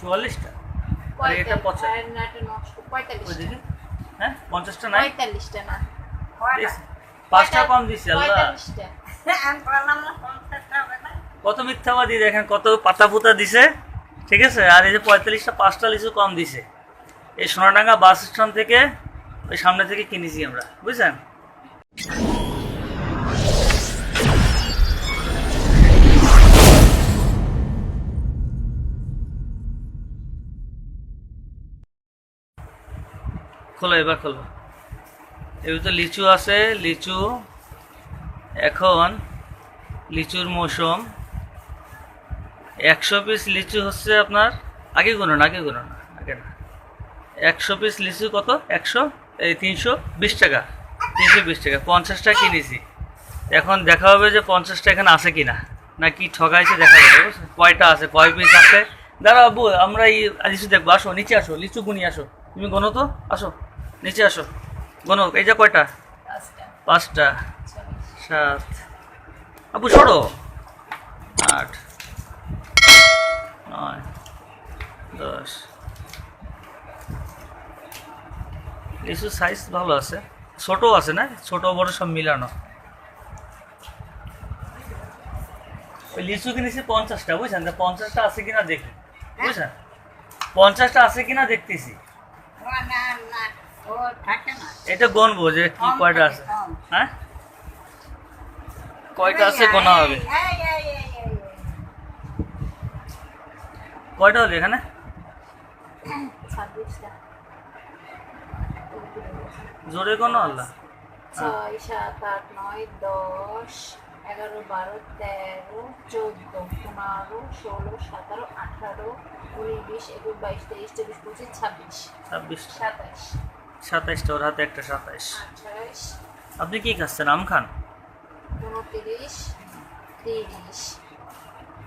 চুয়াল্লিশটা? আর এটা হ্যাঁ পঞ্চাশটা নাই? পঁয়তাল্লিশটা না। পাঁচটা কম দিছি আল্লাহ। কত মিথ্যাবাদী দেখেন কত পাতা পুতা দিছে। ঠিক আছে? আর এই যে পঁয়তাল্লিশটা পাঁচটা লিচু কম দিছে। এই সোনাডাঙ্গা বাস স্ট্যান্ড থেকে ওই সামনে থেকে কিনেছি আমরা। বুঝছেন? খোলো, এবার খোলো। এবার তো লিচু আছে, লিচু। এখন লিচুর মৌসুম। একশো পিস লিচু হচ্ছে আপনার, আগে গুনুন আগে গুনুন আগে না। একশো পিস লিচু কত? একশো? এই তিনশো বিশ টাকা। তিনশো বিশ টাকা, পঞ্চাশটা কিনেছি। এখন দেখা হবে যে পঞ্চাশটা এখানে আছে কি না না কি ঠগাইছে দেখা যাবে? কয়টা আছে, কয় পিস আছে? দাঁড়া আমরা এই লিচু দেখব, আসো, নিচে আসো, লিচু গুনি আসো। তুমি গোনো তো, আসো। নিচে আসো। গোনো এই যে কয়টা? পাঁচটা। সাত। আপু সরো। আট। নয়। দশ। লিচুর সাইজ ভালো আছে। ছোট আছে না? ছোট বড় সব মিলানো। ওই লিচু কিনেছি পঞ্চাশটা বুঝছেন? তা পঞ্চাশটা আছে কিনা দেখি। বুঝছেন? পঞ্চাশটা আছে কিনা দেখতেছি। এটা গনবো যে কি কয়টা আছে? হ্যাঁ? কয়টা আছে গোনা হবে। কয়টা হলো এখানে? জোরে কোনো আল্লাহ। ছয় সাত আট নয় দশ এগারো বারো তেরো চোদ্দ পনেরো ষোলো সতেরো আঠারো উনিশ বিশ একুশ বাইশ তেইশ চব্বিশ পঁচিশ ছাব্বিশ। ছাব্বিশ। সাতাশ। সাতাইশটা ওর হাতে একটা সাতাইশ। আপনি কি খাচ্ছেন আম খান? উনত্রিশ তিরিশ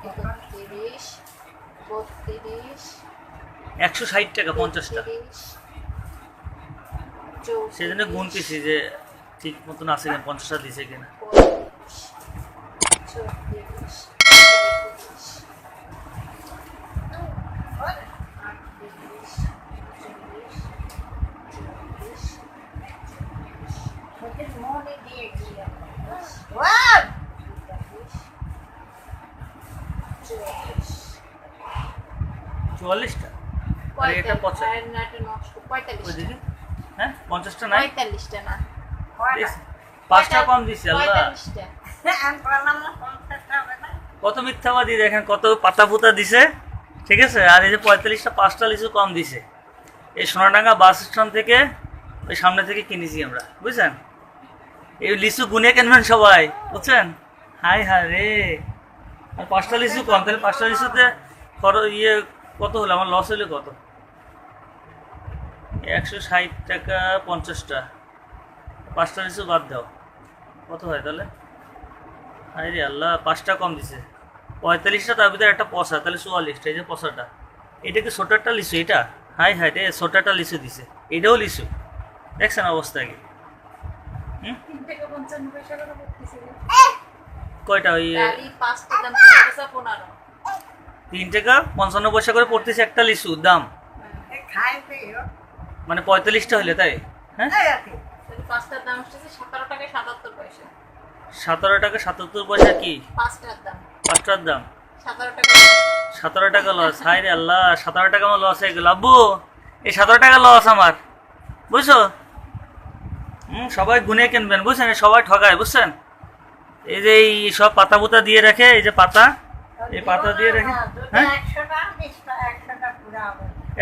একত্রিশ বত্রিশ একশো ষাট টাকা পঞ্চাশটা। সেজন্য চৌত্রিশ, গুনতেছি যে ঠিক মতন আছে কিনা পঞ্চাশটা দিছে কিনা। চুয়াল্লিশটা? এটা পঞ্চাশ হ্যাঁ পঞ্চাশটা নাই? পঁয়তাল্লিশটা না। পাঁচটা কম দিছি আল্লাহ। কত মিথ্যাবাদী দেখেন কত পাতা পুতা দিছে। ঠিক আছে? আর এই যে পঁয়তাল্লিশটা পাঁচটা লিচু কম দিছে। এই সোনাডাঙ্গা বাস স্ট্যান্ড থেকে ওই সামনে থেকে কিনেছি আমরা। বুঝছেন? এই লিচু গুনে কিনবেন সবাই বুঝছেন? হাই হায় রে। আর পাঁচটা লিচু কম, তাহলে পাঁচটা লিচুতে খরচ ইয়ে কত হলো? আমার লস হলো কত? একশো ষাট টাকা পঞ্চাশটা। পাঁচটা লিচু বাদ দাও। কত হয় তাহলে? হাই রে আল্লাহ, পাঁচটা কম দিছে। পঁয়তাল্লিশটা তার ভিতরে একটা পশা তাহলে চুয়াল্লিশটা এই যে পশাটা এটা কি ছোটারটা লিচু এটা? হাই হাই রে ছোটারটা লিচু দিছে। এটাও লিচু দেখছেন অবস্থা কি? হুম? কয়টা? ওই তিন টাকা পঞ্চান্ন পয়সা করে পড়তেছে একটা লিচু দাম। মানে পঁয়তাল্লিশটা হলে তাই? হ্যাঁ? সতেরো টাকা সাতাত্তর পয়সা কি? পাঁচটার দাম। সতেরো টাকা সতেরো টাকা লস হাই রে আল্লাহ সতেরো টাকা আমার লস হয়ে গেল। আব্বু এই সতেরো টাকা লস আমার। বুঝছ? হুম সবাই গুনে কিনবেন বুঝছেন? সবাই ঠকায় বুঝছেন? এই যে এই সব পাতা পুতা দিয়ে রাখে এই যে পাতা এই পাতা দিয়ে রাখে হ্যাঁ?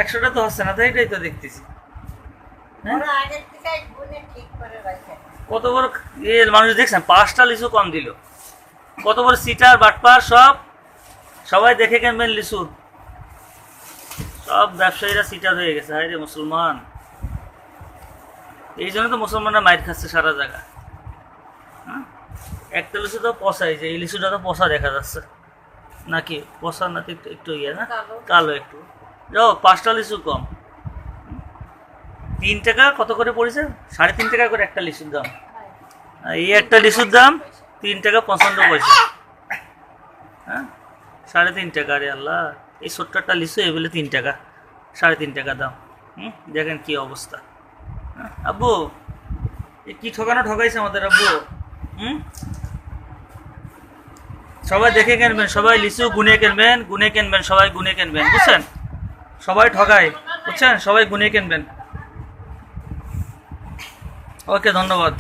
একশোটা, তো হচ্ছে না তো এটাই তো দেখতেছি। হ্যাঁ। কত বড় এ মানুষ দেখছেন পাঁচটা লিচু কম দিল। কত বড় সিটার বাটপার সব। সবাই দেখে কিনবেন লিচু। সব ব্যবসায়ীরা সিটার হয়ে গেছে হায় রে মুসলমান। এই জন্য তো মুসলমানরা মাইর খাচ্ছে সারা জায়গা। হ্যাঁ? একটা লিচু তো পশাই যে এই লিচুটা তো পশা দেখা যাচ্ছে। নাকি? পশা না তো একটু একটু ইয়ে না? কালো। একটু। যাও পাঁচটা লিচু কম। তিন টাকা কত করে পড়েছে? সাড়ে তিন টাকা করে একটা লিচুর দাম। এই একটা লিচুর দাম তিন টাকা পঁচান্ন পয়সা। হ্যাঁ? সাড়ে তিন টাকা আরে আল্লাহ। এই ছোট্ট একটা লিচু এই বলে তিন টাকা। সাড়ে তিন টাকা দাম। হুম? দেখেন কি অবস্থা। হ্যাঁ, আব্বু এ কি ঠকানো ঠকাইছে আমাদের আব্বু? হুম? সবাই দেখে কিনবেন, সবাই লিচু গুনে কিনবেন গুনে কিনবেন, সবাই গুনে কিনবেন, বুঝছেন? সবাই ঠকায় বুঝছেন? সবাই গুনে কিনবেন। ওকে, ধন্যবাদ।